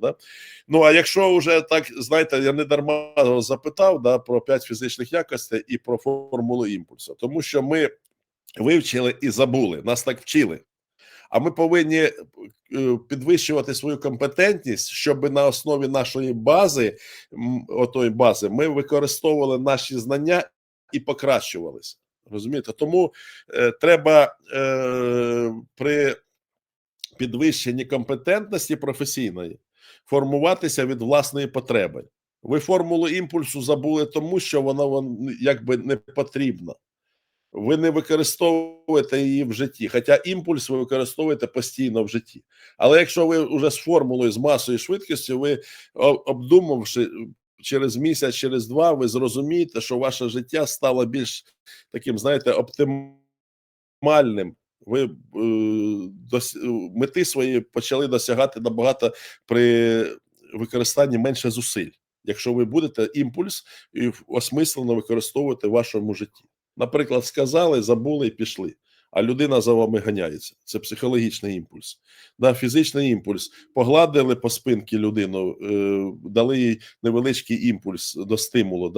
Да? Ну а якщо вже так знаєте, я не дарма запитав да, про п'ять фізичних якостей і про формулу імпульсу, тому що ми вивчили і забули, нас так вчили. А ми повинні е, підвищувати свою компетентність, щоб на основі нашої бази, отої бази, ми використовували наші знання і покращувалися. Розумієте? Тому е, треба е, при підвищенні компетентності професійної формуватися від власної потреби. Ви формулу імпульсу забули, тому що вона вам якби не потрібна. Ви не використовуєте її в житті. Хоча імпульс ви використовуєте постійно в житті. Але якщо ви вже з формулою, з масою швидкістю, ви обдумавши через місяць, через два, ви зрозумієте, що ваше життя стало більш таким, знаєте, оптимальним. Ви е, дос, мети свої почали досягати набагато при використанні менше зусиль, якщо ви будете імпульс і осмислено використовувати в вашому житті. Наприклад, сказали, забули і пішли. А людина за вами ганяється. Це психологічний імпульс. Да, фізичний імпульс. Погладили по спинці людину, е, дали їй невеличкий імпульс до стимулу.